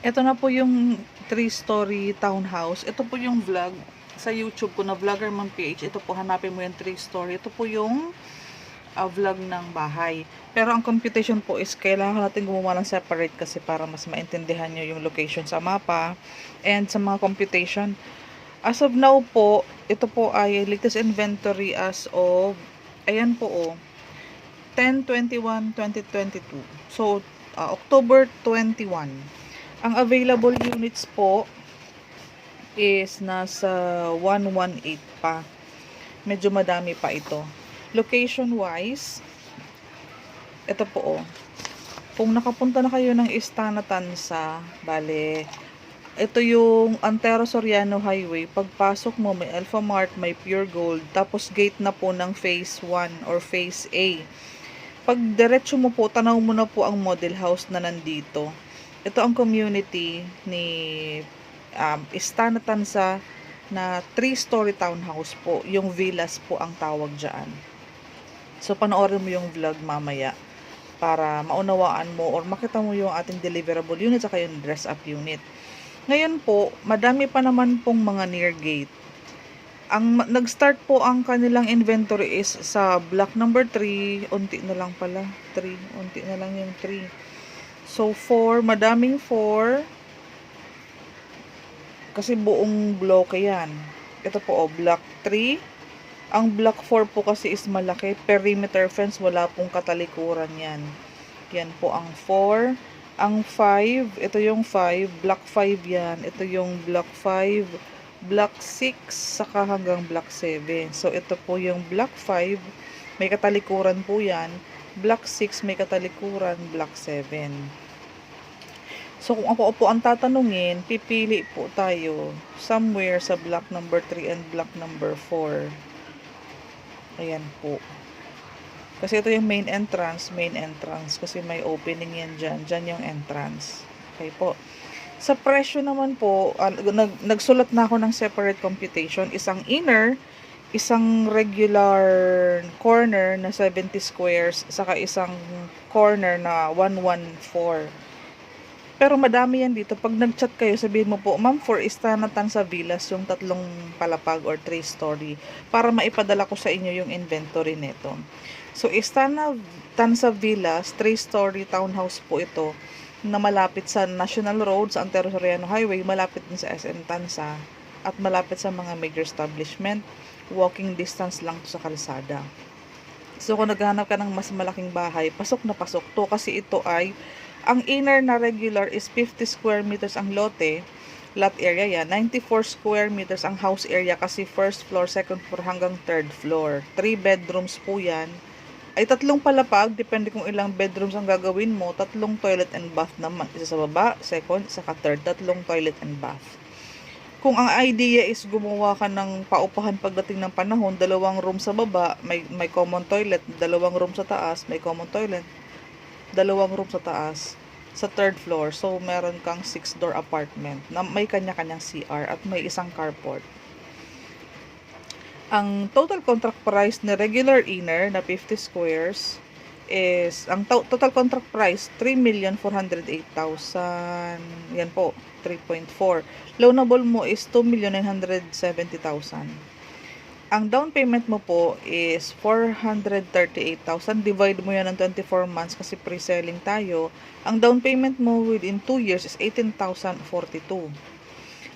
Ito na po yung three-story townhouse. Ito po yung vlog sa YouTube ko na Vlogger Man PH. Ito po, hanapin mo yung three-story. Ito po yung ah, vlog ng bahay. Pero ang computation po is kailangan natin gumawa ng separate kasi para mas maintindihan nyo yung location sa mapa and sa mga computation. As of now po, ito po ay latest inventory as of, ayan po oh, 10-21-2022. So, ah, October 21. Ang available units po is nasa 118 pa. Medyo madami pa ito. Location wise, ito po oh. Kung nakapunta na kayo ng Istana Tansa, bale, ito yung Antero Soriano Highway. Pagpasok mo, may Alpha Mart, may Pure Gold, tapos gate na po ng Phase 1 or Phase A. Pag diretso mo po, tanaw mo na po ang model house na nandito. Ito ang community ni um, Istana Tansa na 3-story townhouse po. Yung villas po ang tawag dyan. So, panoorin mo yung vlog mamaya para maunawaan mo or makita mo yung ating deliverable unit saka yung dress up unit. Ngayon po, madami pa naman pong mga near gate. Ang nag-start po ang kanilang inventory is sa block number 3, unti na lang pala, 3, unti na lang yung 3. So 4, madaming 4 kasi buong block yan. Ito po, oh, block 3. Ang block 4 po kasi is malaki. Perimeter fence, wala pong katalikuran yan. Yan po ang 4. Ang 5, ito yung 5. Block 5 yan. Ito yung block 5. Block 6, saka hanggang block 7. So, ito po yung block 5. May katalikuran po yan. Block 6, may katalikuran. Block 7. So, kung ako po ang tatanungin, pipili po tayo somewhere sa block number 3 and block number 4. Ayan po. Kasi ito yung main entrance, main entrance. Kasi may opening yan dyan. Dyan yung entrance. Okay po. Sa presyo naman po, ah, nag, nagsulat na ako ng separate computation. Isang inner, isang regular corner na 70 squares, saka isang corner na 114. Pero madami yan dito. Pag nag-chat kayo, sabihin mo po, Ma'am, for Istana Tansa Villas, yung tatlong palapag or three story, para maipadala ko sa inyo yung inventory nito. So, Istana Tansa Villas, three story townhouse po ito, na malapit sa National Road, sa Antero Soriano Highway, malapit din sa SM Tansa, at malapit sa mga major establishment, walking distance lang to sa kalsada. So, kung naghahanap ka ng mas malaking bahay, pasok na pasok to kasi ito ay ang inner na regular is 50 square meters ang lote, lot area yan. 94 square meters ang house area kasi first floor, second floor hanggang third floor. 3 bedrooms po yan. Ay tatlong palapag, depende kung ilang bedrooms ang gagawin mo. Tatlong toilet and bath naman. Isa sa baba, second, saka third. Tatlong toilet and bath. Kung ang idea is gumawa ka ng paupahan pagdating ng panahon, dalawang room sa baba, may, may common toilet, dalawang room sa taas, may common toilet, dalawang room sa taas sa third floor. So, meron kang six door apartment na may kanya-kanyang CR at may isang carport. Ang total contract price ni regular inner na 50 squares is, ang to- total contract price, 3,408,000. Yan po, 3.4. Loanable mo is 2,970,000. Ang down payment mo po is 438,000. Divide mo yan ng 24 months kasi pre-selling tayo. Ang down payment mo within 2 years is 18,042.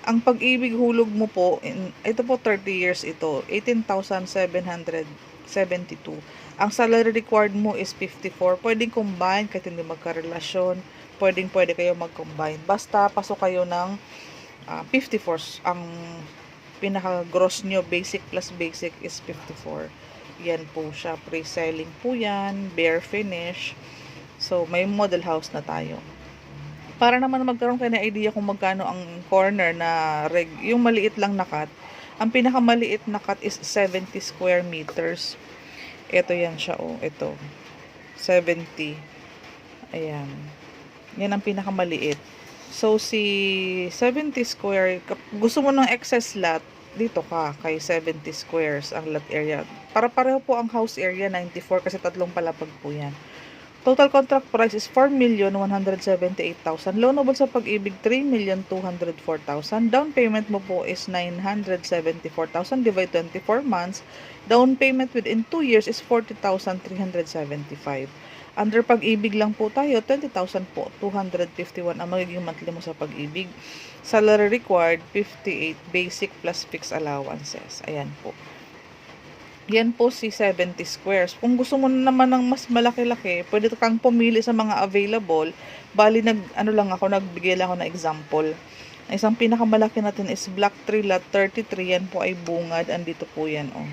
Ang pag-ibig hulog mo po, ito po 30 years ito, 18,772. Ang salary required mo is 54. Pwedeng combine kahit hindi magkarelasyon. Pwedeng pwede kayo mag-combine. Basta pasok kayo ng ah, 54 ang pinaka-gross nyo, basic plus basic is 54. Yan po siya. Pre-selling po yan. Bare finish. So, may model house na tayo. Para naman magkaroon kayo ng idea kung magkano ang corner na reg, yung maliit lang na cut. Ang pinakamaliit na cut is 70 square meters. Ito yan siya, oh. Ito. 70. Ayan. Yan ang pinakamaliit. So, si 70 square, gusto mo ng excess lot, dito ka, kay 70 squares ang lot area. Para pareho po ang house area, 94, kasi tatlong palapag po yan. Total contract price is 4,178,000. Loanable sa pag-ibig, 3,204,000. Down payment mo po is 974,000 divide 24 months. Down payment within 2 years is 40,375. Under pag-ibig lang po tayo, 20,000 po, 251 ang magiging monthly mo sa pag-ibig. Salary required, 58 basic plus fixed allowances. Ayan po. Yan po si 70 squares. Kung gusto mo naman ng mas malaki-laki, pwede kang pumili sa mga available. Bali, nag, ano lang ako, nagbigay lang ako ng example. Ang Isang pinakamalaki natin is Black 3 Lot 33. Yan po ay bungad. Andito po yan, oh.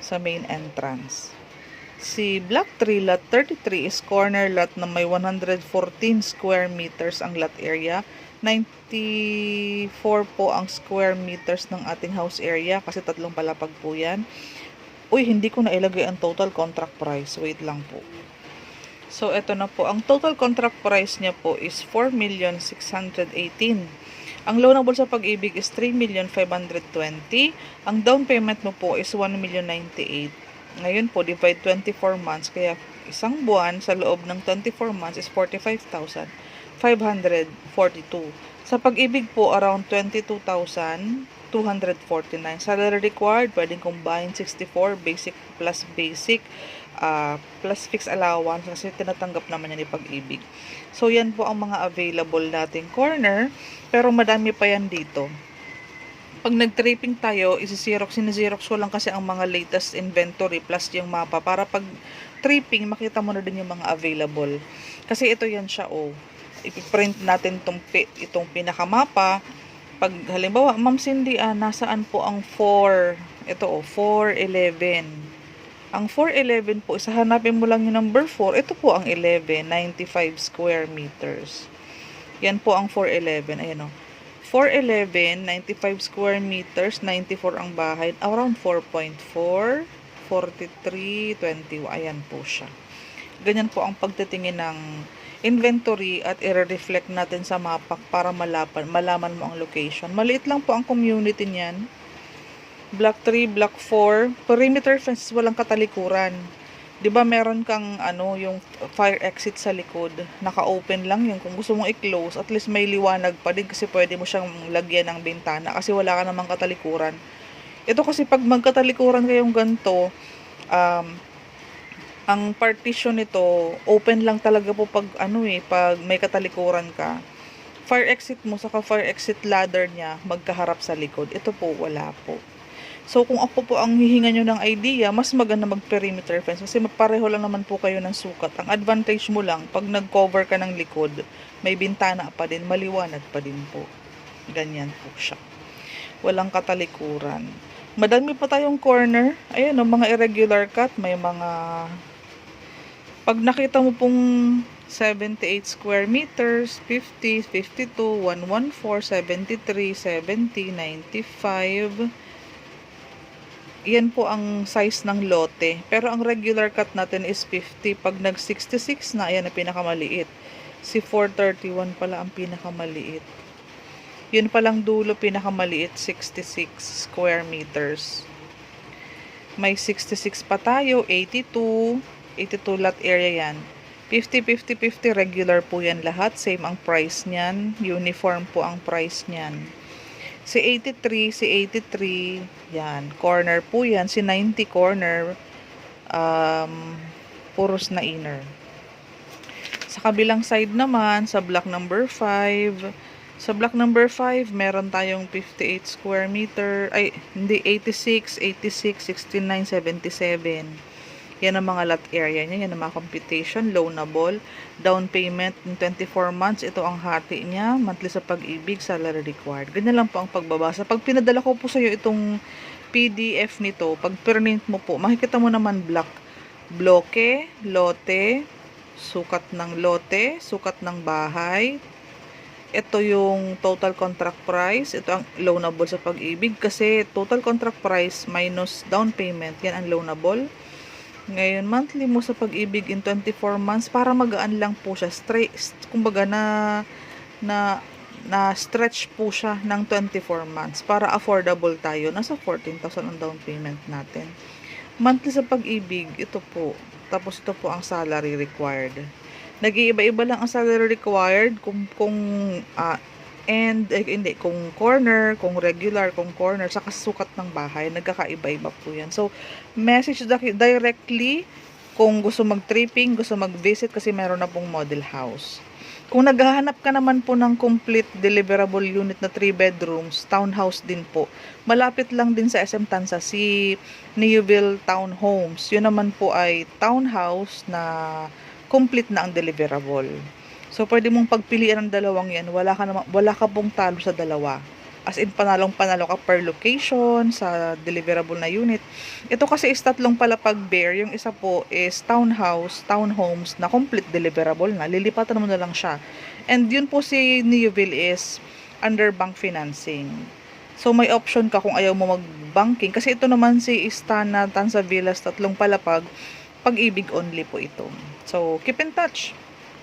Sa main entrance. Si Black 3 Lot 33 is corner lot na may 114 square meters ang lot area. 94 po ang square meters ng ating house area kasi tatlong palapag po yan. Uy, hindi ko na ilagay ang total contract price. Wait lang po. So, eto na po. Ang total contract price niya po is 4,618. Ang loanable sa pag-ibig is 3,520. Ang down payment mo po is 1,098. Ngayon po, divide 24 months. Kaya isang buwan sa loob ng 24 months is 45,542. Sa pag-ibig po, around 22,249. Salary required, pwedeng combine 64, basic plus basic, uh, plus fixed allowance kasi tinatanggap naman yan ni pag-ibig. So, yan po ang mga available nating corner, pero madami pa yan dito. Pag nag-tripping tayo, isi-xerox, sinisirox ko lang kasi ang mga latest inventory plus yung mapa para pag tripping, makita mo na din yung mga available. Kasi ito yan siya, oh. Ipiprint natin itong, itong pinakamapa. Pag halimbawa, Ma'am Cindy, ah, nasaan po ang 4? Ito, oh, 411. Ang 411 po, isa hanapin mo lang yung number 4. Ito po ang 11, 95 square meters. Yan po ang 411. Ayan, oh. 411, 95 square meters, 94 ang bahay, around 4.4, 43, 21. Ayan po siya. Ganyan po ang pagtitingin ng inventory at i-reflect natin sa mapa para malaman, malaman mo ang location. Maliit lang po ang community niyan. Block 3, Block 4, perimeter fence, walang katalikuran. 'Di ba meron kang ano, yung fire exit sa likod, naka-open lang yun. Kung gusto mong i-close, at least may liwanag pa din kasi pwede mo siyang lagyan ng bintana kasi wala ka namang katalikuran. Ito kasi pag magkatalikuran kayong ganto, um, ang partition nito, open lang talaga po pag ano eh, pag may katalikuran ka. Fire exit mo, saka fire exit ladder niya, magkaharap sa likod. Ito po, wala po. So, kung ako po ang hihinga nyo ng idea, mas maganda mag-perimeter fence kasi pareho lang naman po kayo ng sukat. Ang advantage mo lang, pag nag-cover ka ng likod, may bintana pa din, maliwanag pa din po. Ganyan po siya. Walang katalikuran. Madami pa tayong corner. Ayan, no, mga irregular cut, may mga... Pag nakita mo pong 78 square meters, 50, 52, 114, 73, 70, 95, yan po ang size ng lote. Pero ang regular cut natin is 50. Pag nag 66 na, yan ang pinakamaliit. Si 431 pala ang pinakamaliit. Yun palang dulo pinakamaliliit, 66 square meters. May 66 pa tayo, 82. 82 lot area yan. 50, 50, 50 regular po yan lahat. Same ang price niyan. Uniform po ang price niyan. Si 83, si 83, yan. Corner po yan. Si 90 corner, um, puros na inner. Sa kabilang side naman, sa block number 5, sa block number 5, meron tayong 58 square meter, ay, hindi, 86, 86, 69, 77. Yan ang mga lot area niya. Yan ang mga computation, loanable, down payment in 24 months. Ito ang hati niya, monthly sa pag-ibig, salary required. Ganyan lang po ang pagbabasa. Pag pinadala ko po sa iyo itong PDF nito, pag print mo po, makikita mo naman block, bloke, lote, sukat ng lote, sukat ng bahay, ito yung total contract price. Ito ang loanable sa pag-ibig kasi total contract price minus down payment. Yan ang loanable. Ngayon, monthly mo sa pag-ibig in 24 months para magaan lang po siya. Straight, kumbaga na, na, na stretch po siya ng 24 months para affordable tayo. Nasa 14,000 ang down payment natin. Monthly sa pag-ibig, ito po. Tapos ito po ang salary required. Nag-iiba-iba lang ang salary required kung kung ah, and eh, hindi kung corner, kung regular, kung corner sa kasukat ng bahay, nagkakaiba-iba po 'yan. So, message di- directly kung gusto mag-tripping, gusto mag-visit kasi meron na pong model house. Kung naghahanap ka naman po ng complete deliverable unit na 3 bedrooms, townhouse din po. Malapit lang din sa SM Tansa si Neuville Townhomes. Yun naman po ay townhouse na complete na ang deliverable. So pwede mong pagpilian ng dalawang 'yan. Wala ka naman, wala ka pong talo sa dalawa. As in panalong panalo ka per location sa deliverable na unit. Ito kasi is tatlong palapag bear. Yung isa po is townhouse, townhomes na complete deliverable na. Lilipatan mo na lang siya. And yun po si Neuville is under bank financing. So may option ka kung ayaw mo mag-banking. Kasi ito naman si Istana Tansa Villas, tatlong palapag. Pag-ibig only po ito. So keep in touch.